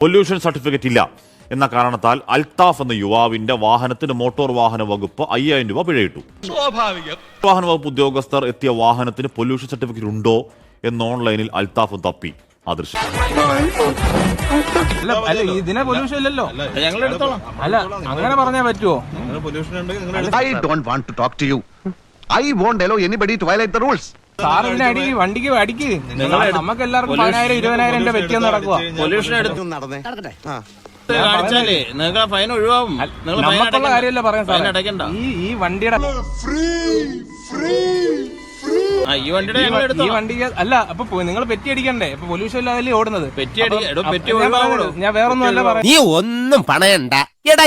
Pollution certificate ഇല്ല എന്ന കാരണത്താൽ അൽത്താഫ് എന്ന യുവാവിന്റെ വാഹനത്തിന് മോട്ടോർ വാഹന വകുപ്പ് അയ്യായിരം രൂപ പിഴയിട്ടു. വാഹന വകുപ്പ് ഉദ്യോഗസ്ഥർ എത്തിയ വാഹനത്തിന് പൊല്യൂഷൻ സർട്ടിഫിക്കറ്റ് ഉണ്ടോ എന്ന് ഓൺലൈനിൽ അൽത്താഫ് തപ്പി. ആ ദൃശ്യം അല്ല അല്ല ഇതിനെ പൊല്യൂഷൻ ഇല്ലല്ലോ. ഞങ്ങൾ എടുത്തോളാം. അല്ല അങ്ങനെ പറഞ്ഞാൽ പറ്റുമോ പൊല്യൂഷൻ ഉണ്ടെങ്കിൽ നിങ്ങൾ I don't want to talk to you. I won't allow anybody to violate the rules. Sir ഇതിനെ അടി വണ്ടിക്ക് അടിക്ക്. നമുക്ക് എല്ലാവർക്കും പതിനായിരം ഇരുപതിനായിരം രൂപ വെച്ച് നടക്കുക പൊല്യൂഷൻ എടുത്ത് കാണിച്ചാലേ നിങ്ങൾക്ക് ഫൈൻ ഒഴിവാകും നിങ്ങൾ ഫൈൻ നമുക്കുള്ള കാര്യമല്ല പറയാൻ ഫൈൻ അടയ്ക്കണ്ട. ഈ ഈ വണ്ടിയുടെ ആ ഈ വണ്ടിയുടെ ഈ വണ്ടി വണ്ടിക്ക് അല്ല അപ്പൊ നിങ്ങൾ പെറ്റി അടിക്കണ്ടേ? ഇപ്പൊ പൊല്യൂഷൻ ഇല്ലാതെ ഓടുന്നത്? പെറ്റി വേറൊന്നും അല്ല പെറ്റി ഞാൻ? പറയുന്നത് ഞാൻ വേറൊന്നും അല്ല നീ ഒന്നും പണയണ്ട. എടാ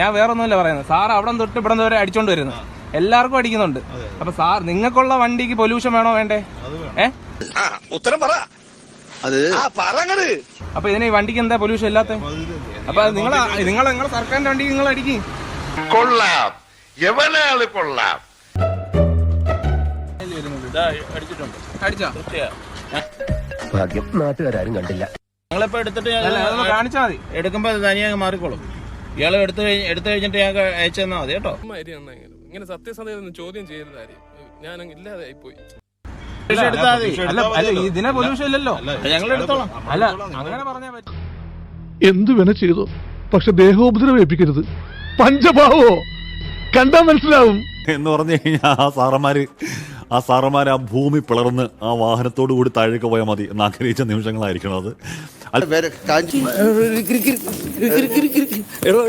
ഞാൻ വേറൊന്നുമല്ല പറയുന്നത്. സാർ അവിടെ തൊട്ട് ഇവിടെ വരെ അടിച്ചോണ്ട് വരുന്നത് എല്ലാവർക്കും അടിക്കുന്നുണ്ട്. അപ്പൊ സാർ നിങ്ങൾക്കുള്ള വണ്ടിക്ക് പൊല്യൂഷൻ വേണോ വേണ്ടേ? ഏ? ഉത്തരം പറ. അത് പറങ്ങട്. അപ്പൊ ഇതിന് ഈ വണ്ടിക്ക് എന്താ പൊല്യൂഷൻ ഇല്ലാത്ത? അപ്പൊ നിങ്ങൾ നിങ്ങൾ നിങ്ങളെ സർക്കാരിന്റെ വണ്ടിക്ക് നിങ്ങൾ അടിക്കും. കൊള്ളാം. എവനാൾ കൊള്ളാം. ഭാഗ്യം നാട്ടുകാരും കണ്ടില്ല. ഞങ്ങളിപ്പോ എടുത്തിട്ട് ഞാൻ കാണിച്ചാ മതി. എടുക്കുമ്പോ അത് തനിയെ മാറിക്കോളും. ഇയാൾ എടുത്തു കഴിഞ്ഞ് എടുത്തു കഴിഞ്ഞിട്ട് ഞങ്ങൾക്ക് അയച്ചു തന്നാ മതി കേട്ടോ? ഇങ്ങനെ. സത്യസന്ധത ചോദ്യം ചെയ്യരുത് ആരെയും ഞാൻ ഇല്ലാതായി പോയി ഇതിനെ പൊല്യൂഷൻ ഇല്ലല്ലോ. ഞങ്ങൾ എടുത്തോളാം. അല്ല അങ്ങനെ പറഞ്ഞാൽ പറ്റും. എന്തു വേണ ചെയ്തു? പക്ഷെ ദേഹോപദ്രവം ഏൽപ്പിക്കരുത്. പഞ്ചഭാവോ? കണ്ടാ മനസ്സിലാവും. എന്ന് പറഞ്ഞു കഴിഞ്ഞാൽ ആ സാറന്മാര് ആ സാറന്മാർ ആ ഭൂമി പിളർന്ന് ആ വാഹനത്തോടു കൂടി താഴേക്ക് പോയാൽ മതി എന്ന് ആഗ്രഹിച്ച നിമിഷങ്ങളായിരിക്കണം അത്. അല്ല